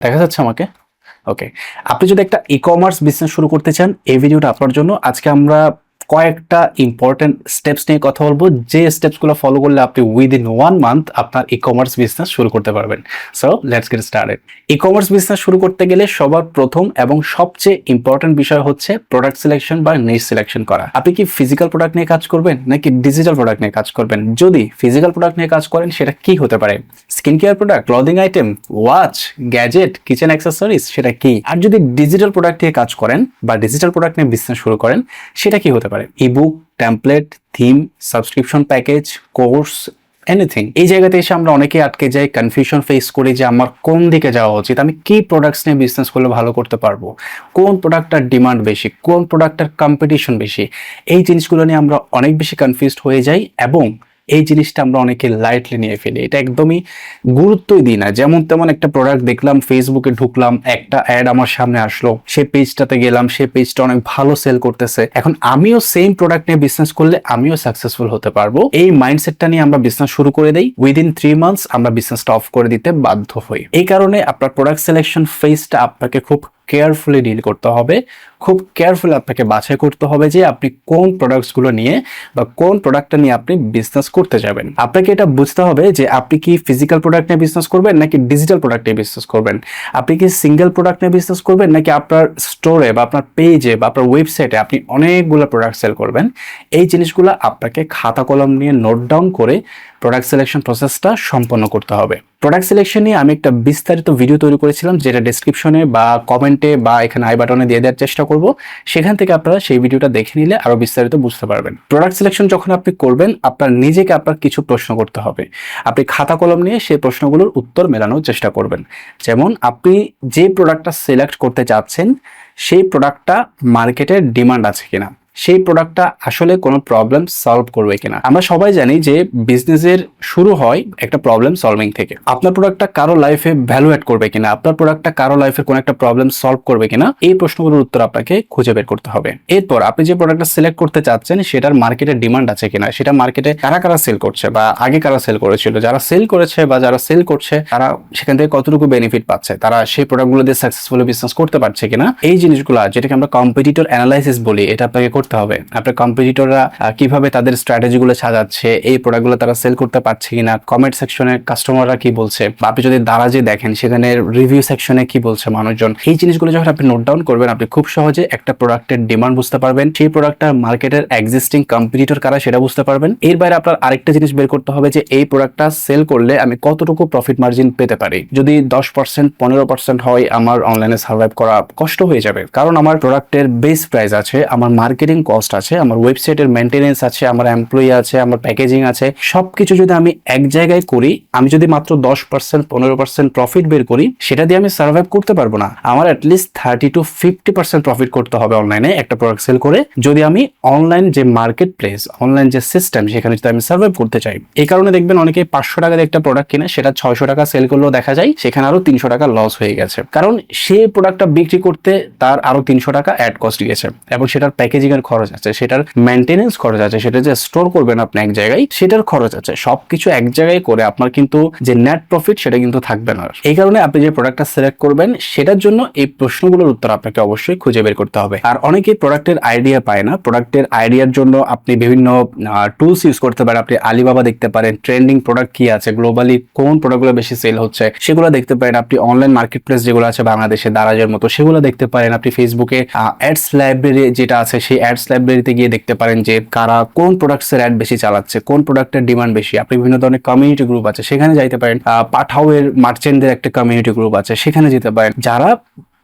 দেখা যাচ্ছে আমাকে? ওকে আপনি যদি একটা ই কমার্স বিজনেস শুরু করতে চান, এই ভিডিওটা আপনার জন্য। আজকে আমরা কয়েকটা ইম্পর্টেন্ট স্টেপস নিয়ে কথা বলব। যে স্টেপসগুলো ফলো করলে আপনি উইদিন ওয়ান মান্থ আপনার ই কমার্স বিজনেস শুরু করতে পারবেন। So let's get started e commerce business শুরু করতে গেলে সবার প্রথম এবং সবচেয়ে ইম্পর্টেন্ট বিষয় হচ্ছে প্রোডাক্ট সিলেকশন বা নিজ সিলেকশন করা। আপনি কি ফিজিক্যাল প্রোডাক্ট নিয়ে কাজ করবেন নাকি ডিজিটাল প্রোডাক্ট নিয়ে কাজ করবেন? যদি ফিজিক্যাল প্রোডাক্ট নিয়ে কাজ করেন, সেটা কি হতে পারে? Skin care product clothing item watch gadget kitchen accessories সেটা কি? আর যদি ডিজিটাল প্রোডাক্ট নিয়ে কাজ করেন বা ডিজিটাল প্রোডাক্ট নিয়ে বিজনেস শুরু করেন, সেটা কি হতে পারে? Ebook template theme subscription package course anything এই জায়গাতে এসে আমরা অনেকে আটকে যাই কনফিউশন ফেস করি যে আমার কোন দিকে যাওয়া উচিত, আমি কি প্রোডাক্টস নিয়ে বিজনেস করলে ভালো করতে পারব, কোন প্রোডাক্টটার ডিমান্ড বেশি, কোন প্রোডাক্টটার কম্পিটিশন বেশি। এই জিনিসগুলো নিয়ে আমরা অনেক বেশি কনফিউজড হয়ে যাই এবং এই জিনিসটা আমরা অনেকে লাইটলি নিয়ে ফেলি। এটা একদমই গুরুত্বই দিই না। যেমন তেমন একটা প্রোডাক্ট দেখলাম ফেসবুকে ঢুকলাম, একটা অ্যাড আমার সামনে আসলো, সে পেজটাতে গেলাম, সে পেজটা অনেক ভালো সেল করতেছে। এখন আমিও সেম প্রোডাক্ট নিয়ে বিজনেস করলে আমিও সাকসেসফুল হতে পারব। এই মাইন্ডসেটটা নিয়ে আমরা বিজনেস শুরু করে দেই। উইদিন থ্রি মান্থস আমরা বিজনেসটা অফ করে দিতে বাধ্য হই। এই কারণে আপনার প্রোডাক্ট সিলেকশন ফেজটা আপনাকে খুব কেয়ারফুলি ডিল করতে হবে। খুব কেয়ারফুলি আপনাকে বাছাই করতে হবে যে আপনি কোন প্রোডাক্টসগুলো নিয়ে বা কোন প্রোডাক্টটা নিয়ে আপনি বিজনেস করতে যাবেন। আপনাকে এটা বুঝতে হবে যে আপনি কি ফিজিক্যাল প্রোডাক্ট নিয়ে বিজনেস করবেন নাকি ডিজিটাল প্রোডাক্ট নিয়ে বিজনেস করবেন। আপনি কি সিঙ্গেল প্রোডাক্ট নিয়ে বিজনেস করবেন নাকি আপনার স্টোরে বা আপনার পেজে বা আপনার ওয়েবসাইটে আপনি অনেকগুলো প্রোডাক্ট সেল করবেন। এই জিনিসগুলো আপনাকে খাতা কলম নিয়ে নোট ডাউন করে প্রোডাক্ট সিলেকশন প্রসেসটা সম্পন্ন করতে হবে। প্রোডাক্ট সিলেকশন নিয়ে আমি একটা বিস্তারিত ভিডিও তৈরি করেছিলাম, যেটা ডিসক্রিপশনে বা কমেন্টে বা এখানে আই বাটনে দিয়ে দেওয়ার চেষ্টা করব, সেখান থেকে আপনারা সেই ভিডিওটা দেখে নিলে আরও বিস্তারিত বুঝতে পারবেন। প্রোডাক্ট সিলেকশন যখন আপনি করবেন, আপনার নিজেকে আপনার কিছু প্রশ্ন করতে হবে। আপনি খাতা কলম নিয়ে সেই প্রশ্নগুলোর উত্তর মেলানোর চেষ্টা করবেন। যেমন, আপনি যে প্রোডাক্টটা সিলেক্ট করতে চাচ্ছেন, সেই প্রোডাক্টটা মার্কেটের ডিমান্ড আছে কিনা। সেই প্রোডাক্টটা আসলে কোনো প্রবলেম সলভ করবে কিনা। আমরা সবাই জানি যে বিজনেসের শুরু হয় একটা প্রবলেম সলভিং থেকে। আপনার প্রোডাক্টটা কারও লাইফে ভ্যালু অ্যাড করবে কিনা, আপনার প্রোডাক্টটা কারও লাইফে কোনো একটা প্রবলেম সলভ করবে কিনা, এই প্রশ্নগুলোর উত্তর আপনাকে খুঁজে বের করতে হবে। এরপর আপনি যে প্রোডাক্টটা সিলেক্ট করতে চাচ্ছেন, সেটার মার্কেটের ডিমান্ড আছে কিনা, সেটা মার্কেটে কারা কারা সেল করছে বা আগে কারা সেল করেছিল, যারা সেল করেছে বা যারা সেল করছে, তারা সেখান থেকে কতটুকু বেনিফিট পাচ্ছে, তারা সেই প্রোডাক্টগুলো দিয়ে সাকসেসফুলি বিজনেস করতে পারছে কিনা, এই জিনিসগুলো, যেটাকে আমরা কম্পিটিটর অ্যানালাইসিস বলি, এটা আপনাকে করতে হবে। আপনার কম্পিটিটররা কীভাবে তাদের স্ট্র্যাটেজিগুলো সাজাচ্ছে, এই প্রোডাক্টগুলো তারা সেল করতে পারছে কিনা কমেন্ট সেকশনে কাস্টমাররা কি বলছে, বা আপনি যদি দারাজে দেখেন, সেখানে রিভিউ সেকশনে কি বলছে মানুষজন, এই জিনিসগুলো যখন আপনি নোট ডাউন করবেন, আপনি খুব সহজে একটা প্রোডাক্টের ডিমান্ড বুঝতে পারবেন। সেই প্রোডাক্টটার মার্কেটের এক্সিস্টিং কম্পিটিটর কারা, সেটা বুঝতে পারবেন। এর বাইরে আপনার আরেকটা জিনিস বের করতে হবে যে, এই প্রোডাক্টটা সেল করলে আমি কতটুকু প্রফিট মার্জিন পেতে পারি। যদি দশ পার্সেন্ট পনেরো পার্সেন্ট হয়, আমার অনলাইনে সার্ভাইভ করা কষ্ট হয়ে যাবে। কারণ আমার প্রোডাক্টের বেস প্রাইস আছে, আমার মার্কেটিং কস্ট আছে, আমার ওয়েবসাইটের মেনটেনেন্স আছে, আমার এমপ্লয়ি আছে, আমার প্যাকেজিং আছে, সবকিছু যদি আমি এক জায়গায় করি, আমি যদি মাত্র দশ পার্সেন্ট পনেরো পার্সেন্ট প্রফিট বের করি, সেটা দিয়ে আমি সার্ভাইভ করতে পারব না। আমার at least thirty to fifty percent profit করতে হবে অনলাইনে একটা প্রোডাক্ট সেল করে, যদি আমি অনলাইন যে মার্কেট প্লেস অনলাইন যে সিস্টেম সেখানে যদি আমি সার্ভাইভ করতে চাই। এই কারণে দেখবেন অনেকে পাঁচশো টাকা দিয়ে একটা প্রোডাক্ট কিনে, সেটা ছয়শো টাকা সেল করলেও দেখা যায়, সেখানে আরও তিনশো টাকা লস হয়ে গেছে। কারণ সেই প্রোডাক্টটা বিক্রি করতে তার আরও তিনশো টাকা অ্যাড কস্ট গেছে, এবং সেটার প্যাকেজিং এর খরচ আছে, সেটার মেনটেনেন্স খরচ আছে, সেটা যে স্টোর করবেন আপনি এক জায়গায়, সেটার খরচ আছে। সবকিছু এক জায়গায় করে আপনার কিন্তু যে নেট প্রফিট সেটা কিন্তু থাকবে না। এই কারণে আপনি যে প্রোডাক্টটা সিলেক্ট করবেন, সেটার জন্য এই প্রশ্নগুলোর উত্তর আপনাকে অবশ্যই খুঁজে বের করতে হবে। আর অনেকেই প্রোডাক্টের আইডিয়া পায় না। প্রোডাক্টের আইডিয়ার জন্য আপনি বিভিন্ন টুলস ইউজ করতে পারেন। আপনি আলিবাবা দেখতে পারেন ট্রেন্ডিং প্রোডাক্ট কি আছে গ্লোবালি কোন প্রোডাক্টগুলো বেশি সেল হচ্ছে, সেগুলো দেখতে পারেন। আপনি অনলাইন মার্কেট প্লেস যেগুলো আছে বাংলাদেশে দারাজের মতো, সেগুলো দেখতে পারেন। আপনি ফেসবুকে অ্যাডস লাইব্রেরি যেটা আছে, সেই অ্যাডস লাইব্রেরিতে গিয়ে দেখতে পারেন যে কারা কোন প্রোডাক্টসের অ্যাড বেশি চালাচ্ছে, কোন প্রোডাক্টের ডিমান্ড বেশি। আপনি বিভিন্ন ধরনের কমিউনিটি গ্রুপ আছে, সেখানে যাইতে পারেন। পাঠাওয়ের মার্চেন্টদের একটা কমিউনিটি গ্রুপ আছে, সেখানে যেতে পারেন। যারা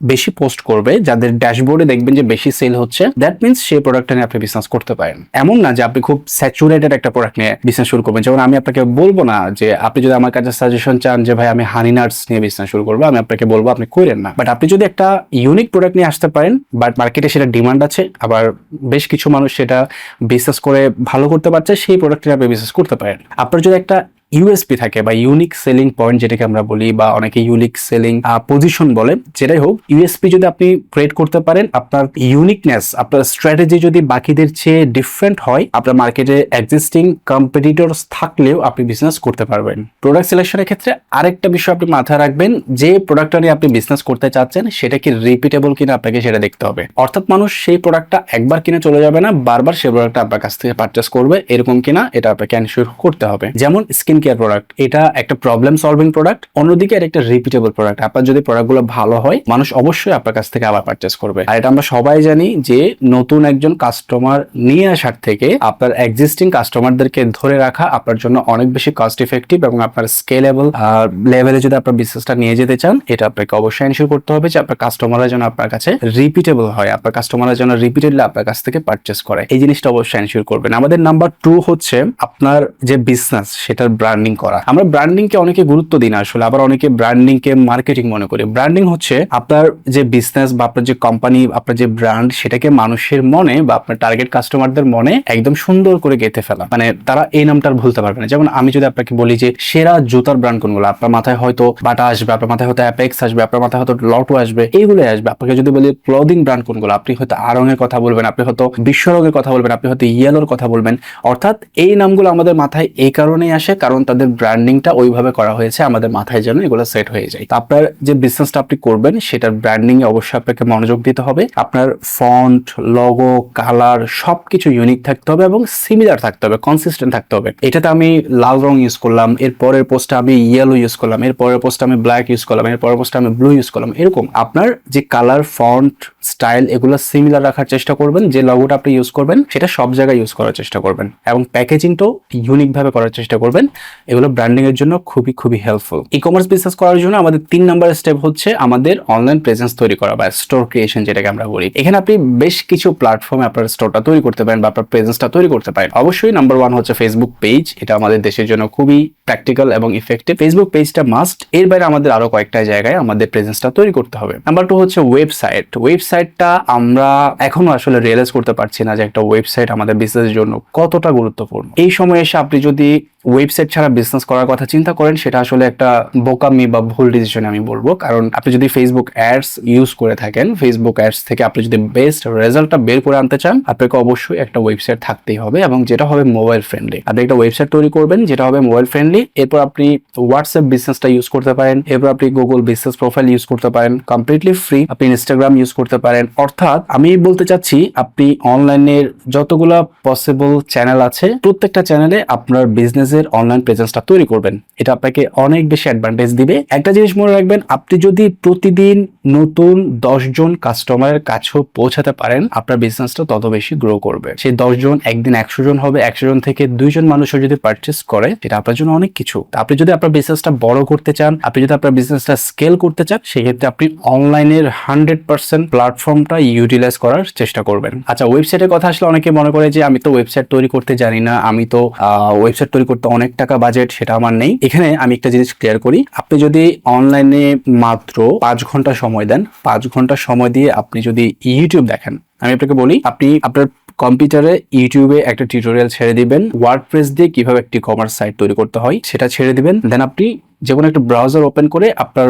বেশি পোস্ট করবে, যাদের ড্যাশবোর্ডে দেখবেন যে বেশি সেল হচ্ছে দ্যাট মিনস সেই প্রোডাক্টটা নিয়ে আপনি বিজনেস করতে পারেন। এমন না যে আপনি খুব স্যাচুরেটেড একটা প্রোডাক্ট নিয়ে বিজনেস শুরু করবেন। যেমন আমি আপনাকে বলব না যে আপনি যদি আমার কাছে সাজেশন চান যে, ভাই, আমি হানি নাটস নিয়ে বিজনেস শুরু করব, আমি আপনাকে বলব, আপনি করেন না। বাট আপনি যদি একটা ইউনিক প্রোডাক্ট নিয়ে আসতে পারেন বাট মার্কেটে সেটা ডিমান্ড আছে, আবার বেশ কিছু মানুষ সেটা বিজনেস করে ভালো করতে পারছে, সেই প্রোডাক্টে আপনি বিজনেস করতে পারেন। আপনার যদি একটা ইউএসপি থাকে বা ইউনিক সেলিং পয়েন্ট যেটাকে আমরা বলি বা অনেকে ইউনিক সেলিং পজিশন বলে, যেটাই হোক ইউএসপি যদি আপনি ক্রিয়েট করতে পারেন, আপনার ইউনিকনেস আপনার স্ট্র্যাটেজি যদি বাকিদের চেয়ে ডিফারেন্ট হয়, আপনার মার্কেটে এক্সিস্টিং কম্পিটিটরস থাকলেও আপনি বিজনেস করতে পারবেন। প্রোডাক্ট সিলেকশনের ক্ষেত্রে আরেকটা বিষয় আপনি মাথায় রাখবেন, যে প্রোডাক্টটা নিয়ে আপনি বিজনেস করতে চাচ্ছেন, সেটা কি রিপিটেবল কিনা আপনাকে সেটা দেখতে হবে। অর্থাৎ মানুষ সেই প্রোডাক্টটা একবার কিনে চলে যাবে না, বারবার সেই প্রোডাক্টটা আপনার কাছ থেকে পারচেস করবে, এরকম কিনা এটা আপনাকে এনশিওর করতে হবে। যেমন স্কিন কেয়ার প্রোডাক্ট এটা একটা প্রবলেম সলভিং প্রোডাক্ট অন্যদিকে এটা একটা রিপিটেবল প্রোডাক্ট আপনার যদি প্রোডাক্টগুলো ভালো হয়, মানুষ অবশ্যই আপনার কাছ থেকে আবার পারচেস করবে। আর এটা আমরা সবাই জানি যে নতুন একজন কাস্টমার নিয়ে আসার থেকে আপনার এক্সিস্টিং কাস্টমারদেরকে ধরে রাখা আপনার জন্য অনেক বেশি কস্ট ইফেক্টিভ এবং আপনার স্কেলেবল লেভেলে যদি আপনার বিজনেসটা নিয়ে যেতে চান, এটা আপনাকে অবশ্যই এনশিওর করতে হবে যে আপনার কাস্টমাররা যেন আপনার কাছে রিপিটেবল হয়, আপনার কাস্টমাররা যেন রিপিটেডলি আপনার কাছ থেকে পারচেস করে। এই জিনিসটা অবশ্যই এনশিওর করবেন। আমাদের নাম্বার টু হচ্ছে আপনার যে বিজনেস সেটার ব্র্যান্ডিং করা। আমরা ব্র্যান্ডিং কে অনেকে গুরুত্ব দিই না আসলে, আবার অনেকে ব্র্যান্ডিং কে মার্কেটিং মনে করি। ব্র্যান্ডিং হচ্ছে আপনার যে বিজনেস বা আপনার যে কোম্পানি আপনার যে ব্র্যান্ড সেটাকে মানুষের মনে বা আপনার টার্গেট কাস্টমারদের মনে একদম সুন্দর করে গেঁথে ফেলা। মানে তারা এই নামটা ভুলতে পারবে না। যেমন আমি যদি আপনাকে বলি যে সেরা জুতার ব্র্যান্ড কোনগুলো, আপনার মাথায় হয়তো বাটা আসবে, আপনার মাথায় হয়তো অ্যাপেক্স আসবে, আপনার মাথায় হয়তো লটো আসবে এইগুলো আসবে। আপনাকে যদি বলি ক্লোদিং ব্র্যান্ড কোনগুলো, আপনি হয়তো আরঙের কথা বলবেন, আপনি হয়তো বিশ্ব রঙের কথা বলবেন, আপনি হয়তো ইয়েলোর কথা বলবেন। অর্থাৎ এই নামগুলো আমাদের মাথায় এই কারণেই আসে, কারণ তাদের ব্র্যান্ডিংটা ওইভাবে করা হয়েছে, আমাদের মাথায় যেন এগুলো সেট হয়ে যায়। আপনার যে বিজনেসটা আপনি করবেন, সেটার ব্র্যান্ডিং এ অবশ্যই আপনাকে মনোযোগ দিতে হবে। আপনার ফন্ট লগো কালার সবকিছু ইউনিক থাকতে হবে এবং সিমিলার থাকতে হবে কনসিস্টেন্ট থাকতে হবে। এটাতে আমি লাল রং ইউজ করলাম, এর পরের পোস্টে আমি ইয়েলো ইউজ করলাম, এর পরের পোস্টে আমি ব্ল্যাক ইউজ করলাম, এর পরের পোস্টে আমি ব্লু ইউজ করলাম। এরকম আপনার যে কালার ফন্ট স্টাইল এগুলো সিমিলার রাখার চেষ্টা করবেন, যে লগোটা আপনি ইউজ করবেন, সেটা সব জায়গায় ইউজ করার চেষ্টা করবেন। এবং প্যাকেজিংটাও ইউনিক ভাবে করার চেষ্টা করবেন। এগুলো ব্র্যান্ডিং এর জন্য খুবই খুবই হেল্পফুল ই কমার্স বিজনেস করার জন্য আমাদের তিন নাম্বার স্টেপ হচ্ছে আমাদের অনলাইন প্রেজেন্স তৈরি করা বা স্টোর ক্রিয়েশন যেটাকে আমরা বলি। এখানে আপনি বেশ কিছু প্ল্যাটফর্মে আপনার স্টোরটা তৈরি করতে পারেন বা আপনার প্রেজেন্সটা তৈরি করতে পারেন। অবশ্যই নাম্বার ওয়ান হচ্ছে ফেসবুক পেজ এটা আমাদের দেশের জন্য খুবই প্র্যাকটিক্যাল এবং ইফেক্টিভ ফেসবুক পেজটা মাস্ট এর বাইরে আমাদের আরও কয়েকটা জায়গায় আমাদের প্রেজেন্সটা তৈরি করতে হবে। নাম্বার টু হচ্ছে ওয়েবসাইট ওয়েবসাইটটা আমরা এখনও আসলে রিয়েলাইজ করতে পারছি না যে একটা ওয়েবসাইট আমাদের বিজনেসের জন্য কতটা গুরুত্বপূর্ণ। এই সময় এসে আপনি যদি ওয়েবসাইট ছাড়া বিজনেস করার কথা চিন্তা করেন, সেটা আসলে একটা বোকামি বা ভুল ডিসিশন আমি বলব। কারণ আপনি যদি ফেসবুক অ্যাডস ইউজ করে থাকেন ফেসবুক অ্যাডস থেকে আপনি যদি বেস্ট রেজাল্টটা বের করে আনতে চান, আপনাকে অবশ্যই একটা ওয়েবসাইট থাকতেই হবে এবং যেটা হবে মোবাইল ফ্রেন্ডলি আপনি একটা ওয়েবসাইট তৈরি করবেন, যেটা হবে মোবাইল ফ্রেন্ডলি এরপর আপনি হোয়াটসঅ্যাপ বিজনেসটা ইউজ করতে পারেন, এরপর আপনি গুগল বিজনেস প্রোফাইল ইউজ করতে পারেন কমপ্লিটলি ফ্রি আপনি ইনস্টাগ্রাম ইউজ করতে পারেন। অর্থাৎ আমি বলতে চাচ্ছি, আপনি অনলাইনের যতগুলা পসিবল চ্যানেল আছে, প্রত্যেকটা চ্যানেলে আপনার বিজনেসের অনলাইন প্রেজেন্সটা তৈরি করবেন। এটা আপনাকে অনেক বেশি অ্যাডভান্টেজ দিবে। একটা জিনিস মনে রাখবেন, আপনি যদি প্রতিদিন নতুন জন কাস্টমারের কাছেও পৌঁছাতে পারেন, আপনার বিজনেসটা তত বেশি গ্রো করবে। সেই জন একদিন একশো জন হবে, একশো জন থেকে দুইজন মানুষও যদি পারচেস করে, সেটা আপনার জন্য অনেক কিছু। আপনি যদি আপনার বিজনেসটা বড় করতে চান, আপনি যদি আপনার বিজনেসটা স্কেল করতে চান, সেক্ষেত্রে আপনি অনলাইনের হান্ড্রেড পার্সেন্ট প্ল্যাটফর্মটা ইউটিলাইজ করার চেষ্টা করবেন। আচ্ছা ওয়েবসাইটের কথা আসলে অনেকে মনে করে যে, আমি তো ওয়েবসাইট তৈরি করতে জানি না, আমি তো ওয়েবসাইট তৈরি করতে অনেক টাকা বাজেট সেটা আমার নেই। এখানে আমি একটা জিনিস ক্লিয়ার করি। আপনি যদি অনলাইনে মাত্র পাঁচ ঘণ্টা সময় দেন, পাঁচ ঘণ্টা সময় দিয়ে আপনি যদি ইউটিউব দেখেন, আমি আপনাকে বলি, আপনি আপনার কম্পিউটারে ইউটিউবে একটা টিউটোরিয়াল ছেড়ে দিবেন। ওয়ার্ডপ্রেস দিয়ে কীভাবে একটি কমার্স সাইট তৈরি করতে হয়, সেটা ছেড়ে দিবেন। দেন আপনি যে কোনো একটা ব্রাউজার ওপেন করে আপনার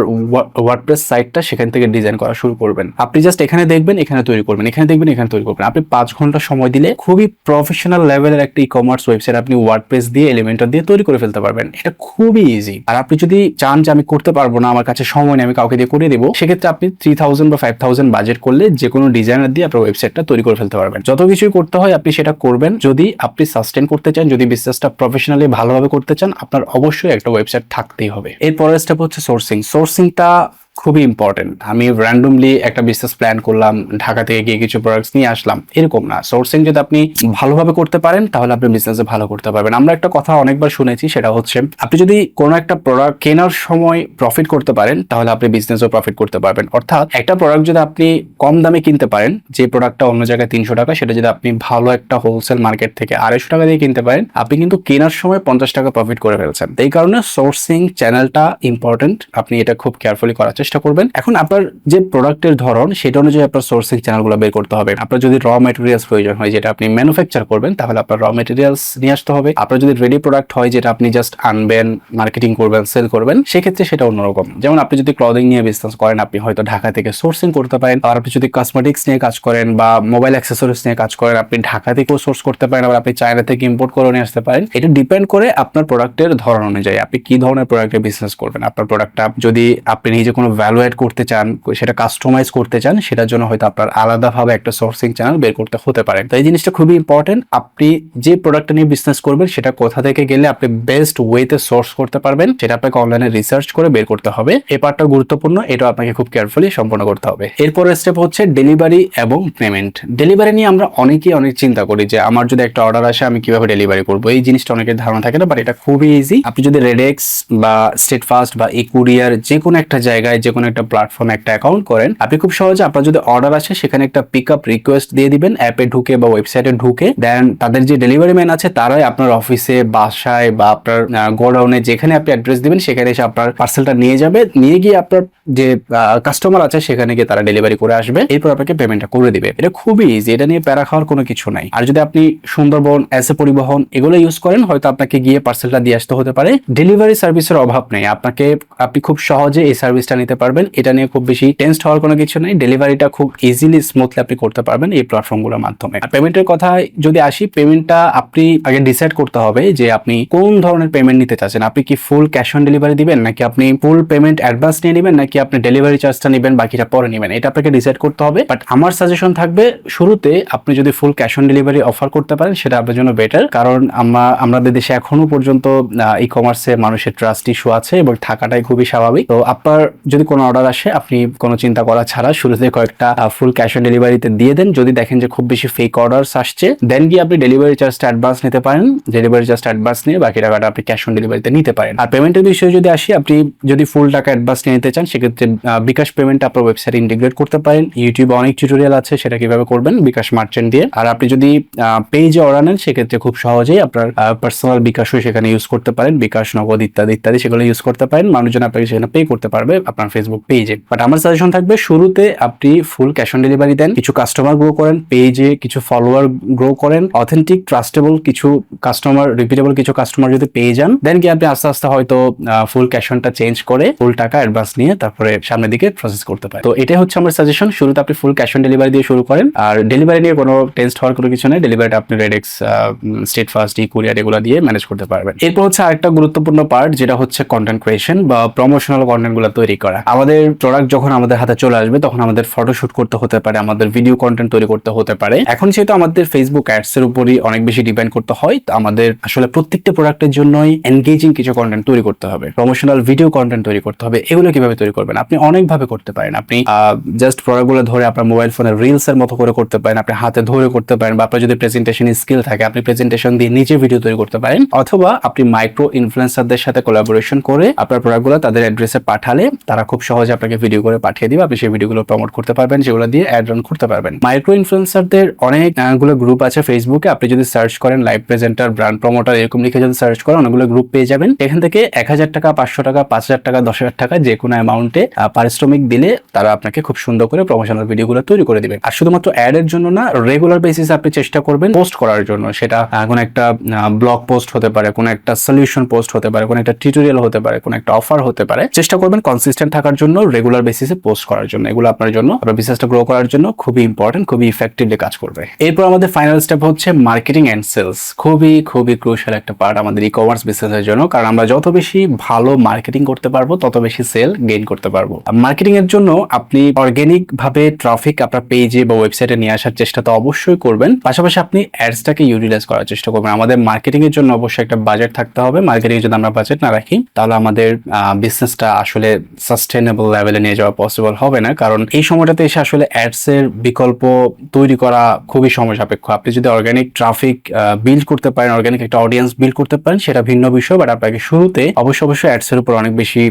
ওয়ার্ডপ্রেস সাইটটা সেখান থেকে ডিজাইন করা শুরু করবেন। আপনি জাস্ট এখানে দেখবেন, এখানে তৈরি করবেন, এখানে দেখবেন, এখানে তৈরি করবেন। আপনি পাঁচ ঘণ্টা সময় দিলে খুবই প্রফেশনাল লেভেলের একটা ই কমার্স ওয়েবসাইট আপনি ওয়ার্ডপ্রেস দিয়ে এলিমেন্টার দিয়ে তৈরি করে ফেলতে পারবেন। এটা খুবই ইজি আর আপনি যদি চান যে আমি করতে পারব না, আমার কাছে সময় নেই, আমি কাউকে দিয়ে করে দেবো, সেক্ষেত্রে আপনি থ্রি থাউজেন্ড বা ফাইভ থাউজেন্ড বাজেট করলে যে কোনো ডিজাইনার দিয়ে আপনার ওয়েবসাইটটা তৈরি করে ফেলতে পারবেন। যত কিছুই করতে হয়, আপনি সেটা করবেন। যদি আপনি সাস্টেন করতে চান, যদি বিজনেসটা প্রফেশনালি ভালোভাবে করতে চান, আপনার অবশ্যই একটা ওয়েবসাইট থাকতেই হবে। এরপরের স্টেপ হচ্ছে সোর্সিং সোর্সিংটা খুবই ইম্পর্টেন্ট আমি র্যান্ডমলি একটা বিজনেস প্ল্যান করলাম, ঢাকা থেকে গিয়ে কিছু প্রোডাক্টস নিয়ে আসলাম, এরকম না। সোর্সিং যদি আপনি ভালোভাবে করতে পারেন, তাহলে আপনি বিজনেসে ভালো করতে পারবেন। আমরা একটা কথা অনেকবার শুনেছি, সেটা হচ্ছে, আপনি যদি কোনো একটা প্রোডাক্ট কেনার সময় প্রফিট করতে পারেন, তাহলে আপনি বিজনেসও প্রফিট করতে পারবেন। অর্থাৎ, একটা প্রোডাক্ট যদি আপনি কম দামে কিনতে পারেন, যে প্রোডাক্টটা অন্য জায়গায় তিনশো টাকা, সেটা যদি আপনি ভালো একটা হোলসেল মার্কেট থেকে আড়াইশো টাকা দিয়ে কিনতে পারেন, আপনি কিন্তু কেনার সময় পঞ্চাশ টাকা প্রফিট করে ফেলছেন। এই কারণে সোর্সিং চ্যানেলটা ইম্পর্টেন্ট আপনি এটা খুব কেয়ারফুলি করার চেষ্টা করবেন। এখন আপনার যে প্রোডাক্টের ধরন, সেটা অনুযায়ী আপনার সোর্সিং চ্যানেলগুলো বের করতে হবে। আপনার যদি র মেটেরিয়ালস প্রয়োজন হয়, যেটা আপনি ম্যানুফ্যাকচার করবেন, তাহলে আপনার র মেটেরিয়ালস নিয়ে আসতে হবে। আপনার যদি রেডি প্রোডাক্ট হয়, যেটা আপনি জাস্ট আনবেন মার্কেটিং করবেন সেল করবেন, সেক্ষেত্রে সেটা অন্যরকম। যেমন আপনি যদি ক্লদিং নিয়ে বিজনেস করেন, আপনি হয়তো ঢাকা থেকে সোর্সিং করতে পারেন। আর আপনি যদি কসমেটিক্স নিয়ে কাজ করেন বা মোবাইল অ্যাক্সেসরিজ নিয়ে কাজ করেন, আপনি ঢাকা থেকেও সোর্স করতে পারেন, আবার আপনি চায়না থেকে ইম্পোর্ট করে নিয়ে আসতে পারেন। এটা ডিপেন্ড করে আপনার প্রোডাক্টের ধরন অনুযায়ী আপনি কি ধরনের প্রোডাক্টের বিজনেস করবেন। আপনার প্রোডাক্টটা যদি আপনি নিজে কোনো ভ্যালু অ্যাড করতে চান, সেটা কাস্টমাইজ করতে চান, সেটার জন্য হয়তো আপনার আলাদাভাবে একটা সোর্সিং চ্যানেল বের করতে হতে পারে। তো এই জিনিসটা খুবই ইম্পর্টেন্ট আপনি যে প্রোডাক্টটা নিয়ে বিজনেস করবেন, সেটা কোথা থেকে গেলে আপনি বেস্ট ওয়েতে সোর্স করতে পারবেন, সেটা আপনাকে অনলাইনে রিসার্চ করে বের করতে হবে। এই পার্টটা গুরুত্বপূর্ণ এটা আপনাকে খুব কেয়ারফুলি সম্পন্ন করতে হবে। এরপরের স্টেপ হচ্ছে ডেলিভারি এবং পেমেন্ট ডেলিভারি নিয়ে আমরা অনেকেই অনেক চিন্তা করি যে, আমার যদি একটা অর্ডার আসে, আমি কীভাবে ডেলিভারি করব? এই জিনিসটা অনেকের ধারণা থাকে না বাট এটা খুবই ইজি আপনি যদি রেডেক্স বা স্টেট ফাস্ট বা ই কুরিয়ার যে কোনো একটা জায়গায় যে কোনো একটা প্ল্যাটফর্মে একটা অ্যাকাউন্ট করেন, আপনি খুব সহজে আপনার যদি অর্ডার আসে, সেখানে একটা পিক আপ রিকোয়েস্ট দিয়ে দিবেন অ্যাপে ঢুকে বা ওয়েবসাইটে ঢুকে। দেন তাদের যে ডেলিভারি ম্যান আছে, তারাই আপনার অফিসে বাসায় বা আপনার গোডাউনে যেখানে আপনি অ্যাড্রেস দিবেন, সেখানে এসে আপনার পার্সেলটা নিয়ে যাবে। নিয়ে গিয়ে আপনার যে কাস্টমার আছে, সেখানে গিয়ে তারা ডেলিভারি করে আসবে। এরপর আপনাকে পেমেন্টটা করে দিবে। এটা খুবই ইজি এটা নিয়ে প্যারা খাওয়ার কোনো কিছু নাই। আর যদি আপনি সুন্দরবন এসে পরিবহন এগুলো ইউজ করেন, হয়তো আপনাকে গিয়ে পার্সেলটা দিয়ে আসতে হতে পারে। ডেলিভারি সার্ভিসের অভাব নেই। আপনাকে, আপনি খুব সহজে এই সার্ভিসটা নিতে পারবেন। এটা নিয়ে খুব বেশি টেন্সড হওয়ার কোনো কিছু নেই। ডেলিভারিটা খুব ইজিলি স্মুথলি আপনি করতে পারবেন এই প্ল্যাটফর্মগুলোর মাধ্যমে। আর পেমেন্টের কথা যদি আসি পেমেন্টটা আপনি আগে ডিসাইড করতে হবে যে আপনি কোন ধরনের পেমেন্ট নিতে চাচ্ছেন। আপনি কি ফুল ক্যাশ অন ডেলিভারি দিবেন, নাকি আপনি ফুল পেমেন্ট অ্যাডভান্স নিয়ে নেবেন, নাকি আপনি ডেলিভারি চার্জটা নেবেন, বাকিটা পরে নেবেন? এটা আপনাকে ডিসাইড করতে হবে। বাট আমার সাজেশন থাকবে, শুরুতে আপনি যদি full cash on delivery offer করতে পারেন, সেটা আপনার জন্য বেটার কারণ আমরা আমাদের দেশে এখনও পর্যন্ত ই কমার্সে মানুষের ট্রাস্ট ইস্যু আছে এবং থাকাটাই খুবই স্বাভাবিক। তো আপনার যদি কোনো অর্ডার আসে, আপনি কোনো চিন্তা করা ছাড়া শুরুতে কয়েকটা ফুল ক্যাশ অন ডেলিভারিতে দিয়ে দেন। যদি দেখেন যে খুব বেশি ফেক অর্ডার্স আসছে দেন গিয়ে আপনি ডেলিভারি চার্জটা অ্যাডভান্স নিতে পারেন। ডেলিভারি চার্জটা অ্যাডভান্স নিয়ে বাকি টাকাটা আপনি ক্যাশ অন ডেলিভারিতে নিতে পারেন। আর পেমেন্টের বিষয়ে যদি আসি, আপনি যদি ফুল টাকা অ্যাডভান্স নিয়ে নিতে চান, সেক্ষেত্রে বিকাশ পেমেন্ট আপনার ওয়েবসাইটে ইন্টিগ্রেট করতে পারেন। ইউটিউবে অনেক টিউটোরিয়াল আছে, সেটা কীভাবে করবেন, বিকাশ মার্চেন্ট দিয়ে। আর আপনি যদি পেজে অর্ডার নেন, সেক্ষেত্রে খুব সহজেই আপনার পার্সোনাল বিকাশও সেখানে ইউজ করতে পারেন। বিকাশ, নগদ ইত্যাদি ইত্যাদি সেগুলো ইউজ করতে পারেন। মানুষজন আপনাকে সেখানে পে করতে পারবে। আপনার ফেসবুক পেজে বাট আমার সাজেশন থাকবে, শুরুতে আপনি ফুল ক্যাশ অন ডেলিভারি দেন, কিছু কাস্টমার গ্রো করেন পেজে কিছু ফলোয়ার গ্রো করেন অথেন্টিক ট্রাস্টেবল কিছু কাস্টমার রিপিটেবল কিছু কাস্টমার যদি পেয়ে যান দেন কি আপনি আস্তে আস্তে হয়তো ফুল ক্যাশ অনটা চেঞ্জ করে ফুল টাকা অ্যাডভান্স নিয়ে তারপরে সামনের দিকে প্রসেস করতে পারেন। তো এটাই হচ্ছে আমার সাজেশন শুরুতে আপনি ফুল ক্যাশ অন ডেলিভারি দিয়ে শুরু করেন। আর ডেলিভারি নিয়ে কোনো টেস্ট হওয়ার কোনো কিছু নেই ডেলিভারিটা আপনি রেডেক্স স্টেট ফার্স্ট ই কুরিয়ার এগুলো দিয়ে ম্যানেজ করতে পারবেন। এরপর হচ্ছে আরেকটা গুরুত্বপূর্ণ পার্ট যেটা হচ্ছে কন্টেন্ট ক্রিয়েশন বা প্রমোশনাল কন্টেন্টগুলো তৈরি করা। আমাদের প্রোডাক্ট যখন আমাদের হাতে চলে আসবে, তখন আমাদের ফটোশুট করতে হতে পারে, আমাদের ভিডিও কন্টেন্ট তৈরি করতে হতে পারে। এখন যেহেতু আমাদের ফেসবুক অ্যাডস এর উপরই অনেক বেশি ডিপেন্ড করতে হয় আমাদের আসলে প্রত্যেকটা প্রোডাক্টের জন্যই এনগেজিং কিছু কন্টেন্ট তৈরি করতে হবে। প্রমোশনাল ভিডিও কন্টেন্ট তৈরি করতে হবে, এগুলো কীভাবে তৈরি করবেন? আপনি অনেকভাবে করতে পারেন। আপনি জাস্ট প্রোডাক্টগুলো ধরে আপনার মোবাইল ফোনের রিলস এর মতো করে করতে পারেন, আপনি হাতে ধরে করতে পারেন, বা আপনার যদি প্রেজেন্টেশন স্কিল থাকে, আপনি প্রেজেন্টেশন দিয়ে নিজে ভিডিও তৈরি করতে পারেন। অথবা আপনি মাইক্রো ইনফ্লুয়েন্সারদের সাথে কোলাবোরেশন করে আপনার প্রোডাক্টগুলো তাদের অ্যাড্রেসে পাঠালে তারা খুব সহজে আপনাকে ভিডিও করে পাঠিয়ে দিবে। আপনি সেই ভিডিওগুলো প্রমোট করতে পারবেন, যেগুলো দিয়ে অ্যাড রান করতে পারবেন। মাইক্রো ইনফ্লুয়েন্সারদের অনেকগুলো গ্রুপ আছে ফেসবুকে আপনি যদি সার্চ করেন লাইভ প্রেজেন্টার ব্র্যান্ড প্রমোটার এরকম লিখে যদি সার্চ করেন, অনেকগুলো গ্রুপ পেয়ে যাবেন। এখান থেকে এক হাজার টাকা, পাঁচশো টাকা, পাঁচ হাজার টাকা, দশ হাজার টাকা যে কোনো অ্যামাউন্টে পারিশ্রমিক দিলে তারা আপনাকে খুব সুন্দর করে প্রমোশনাল ভিডিওগুলো তৈরি করে দিবে। আর শুধুমাত্র অ্যাড এর জন্য না রেগুলার বেসিসে আপনি চেষ্টা করবেন পোস্ট করার জন্য। সেটা কোনো একটা ব্লগ পোস্ট হতে পারে, কোনো একটা সলিউশন পোস্ট হতে পারে, কোনো একটা টিউটোরিয়াল হতে পারে, কোনো একটা অফার হতে পারে। চেষ্টা করবেন কনসিস্টেন্ট থাকার জন্য রেগুলার বেসিসে পোস্ট করার জন্য। এগুলো আপনার জন্য, আপনার বিজনেসটা গ্রো করার জন্য খুবই ইম্পর্টেন্ট খুবই ইফেক্টিভলি কাজ করবে। এরপর আমাদের ফাইনাল স্টেপ হচ্ছে মার্কেটিং এন্ড সেলস খুবই খুবই ক্রুশাল একটা পার্ট আমাদের ই কমার্স বিজনেসের জন্য, কারণ আমরা যত বেশি ভালো মার্কেটিং করতে পারব, তত বেশি সেল গেইন করতে পারব। মার্কেটিং এর জন্য আপনি অর্গানিক ভাবে ট্রাফিক আপনার পেজে বা ওয়েবসাইটে নিয়ে আসার চেষ্টা তো অবশ্যই করবেন। পাশাপাশি আপনি অ্যাডসটাকে ইউটিলাইজ করার চেষ্টা করবেন। আমাদের মার্কেটিং এর জন্য অবশ্যই একটা বাজেট থাকতে হবে। মার্কেটিং যদি আমরা বাজেট না রাখি, তাহলে আমাদের বিজনেসটা আসলে সাস্টেনেবল লেভেলে নিয়ে যাওয়া পসিবল হবে না। কারণ এই সময়টাতে এসে আসলে অ্যাডস এর বিকল্প তৈরি করা খুবই সময় সাপেক্ষ আপনি যদি অর্গানিক ট্রাফিক বিল্ড করতে পারেন অর্গানিক একটা অডিয়েন্স বিল্ড করতে পারেন, সেটা ভিন্ন বিষয়। বাট আপনাকে শুরুতে অবশ্যই অবশ্যই অ্যাডস এর উপর অনেক বেশি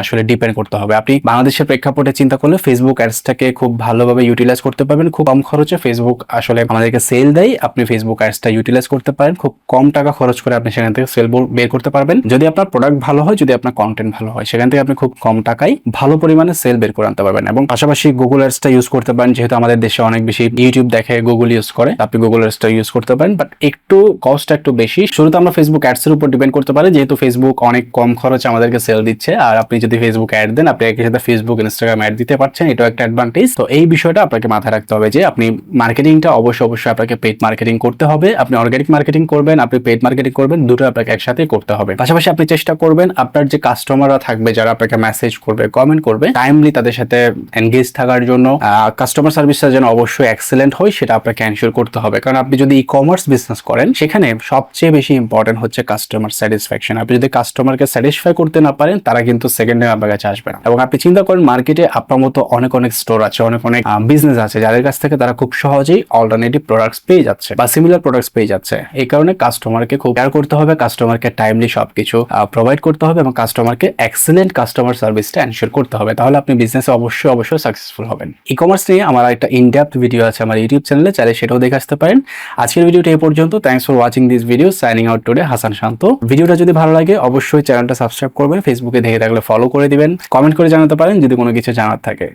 আসলে ডিপেন্ড করতে হবে। আপনি বাংলাদেশের প্রেক্ষাপটে চিন্তা করলে ফেসবুক অ্যাডসটাকে খুব ভালোভাবে ইউটিলাইজ করতে পারবেন। খুব কম খরচে ফেসবুক আসলে আমাদেরকে সেল দেয়। আপনি ফেসবুক অ্যাডসটা ইউটিলাইজ করতে পারেন। খুব কম টাকা খরচ করে আপনি সেখান থেকে সেল বের করতে পারবেন। যদি আপনার প্রোডাক্ট ভালো হয়, যদি আপনার কন্টেন্ট ভালো হয়, সেখান থেকে আপনি খুব কম টাকায় ভালো পরিমাণে সেল বের করে আনতে পারবেন এবং পাশাপাশি গুগল অ্যাডসটা ইউজ করতে পারেন, যেহেতু আমাদের দেশে অনেক বেশি ইউটিউব দেখে গুগল ইউজ করে আপনি গুগল অ্যাডসটা ইউজ করতে পারেন বাট একটু কস্টটা একটু বেশি। শুরুতে আমরা ফেসবুক অ্যাডস এর উপর ডিপেন্ড করতে পারি, যেহেতু ফেসবুক অনেক কম খরচে আমাদেরকে সেল দিচ্ছে, আর আপনি যদি ফেসবুক অ্যাড দেন, আপনি একই সাথে ফেসবুক ইনস্টাগ্রাম অ্যাড দিতে পারছেন, এটাও একটা অ্যাডভান্টেজ তো এই বিষয়টা আপনাকে মাথায় রাখতে হবে যে আপনি মার্কেটিংটা অবশ্যই অবশ্যই আপনাকে পেড মার্কেটিং করতে হবে। আপনি অর্গানিক মার্কেটিং করবেন, আপনি পেড মার্কেটিং করবেন, দুটো আপনাকে একসাথে করতে হবে। পাশাপাশি আপনি চেষ্টা করবেন, আপনার যে কাস্টমাররা থাকবে, যারা আপনাকে মেসেজ করবে কমেন্ট করবে। টাইমলি তাদের সাথে এনগেজ থাকার জন্য কাস্টমার সার্ভিসটা যেন অবশ্যই এক্সেলেন্ট হয়, সেটা আপনাকে এনশিওর করতে হবে। কারণ আপনি যদি ই কমার্স বিজনেস করেন, সেখানে সবচেয়ে বেশি ইম্পর্টেন্ট হচ্ছে কাস্টমার স্যাটিসফ্যাকশন আপনি যদি কাস্টমারকে স্যাটিসফাই করতে না পারেন, তারা কিন্তু সেকেন্ড টাইম আপনার কাছে আসবে না। এবং আপনি চিন্তা করেন মার্কেটে আপনার মতো অনেক অনেক স্টোর আছে, অনেক অনেক বিজনেস আছে, যাদের কাছ থেকে তারা খুব সহজেই অল্টারনেটিভ প্রোডাক্টস পেয়ে যাচ্ছে বা সিমিলার প্রোডাক্টস পেয়ে যাচ্ছে। এই কারণে কাস্টমারকে খুব কেয়ার করতে হবে কাস্টমারকে টাইমলি সবকিছু প্রোভাইড করতে হবে এবং কাস্টমারকে এক্সেলেন্ট কাস্টমার সার্ভিসটা এনশিওর করতে হবে, তাহলে আপনি বিজনেসে অবশ্যই অবশ্যই সাকসেসফুল হবেন। ই কমার্স নিয়ে আমার একটা ইনডেপথ ভিডিও আছে আমার ইউটিউব চ্যানেলে চাইলে সেটাও দেখে আসতে পারেন। আজকের ভিডিওটা এই পর্যন্ত thanks for watching this video signing out today Hasan Shanto ভিডিওটা যদি ভালো লাগে, অবশ্যই চ্যানেলটা সাবস্ক্রাইব করবেন ফেসবুকে দেখে থাকলে ফলো করে দিবেন। কমেন্ট করে জানাতে পারেন, যদি কোনো কিছু জানার থাকে।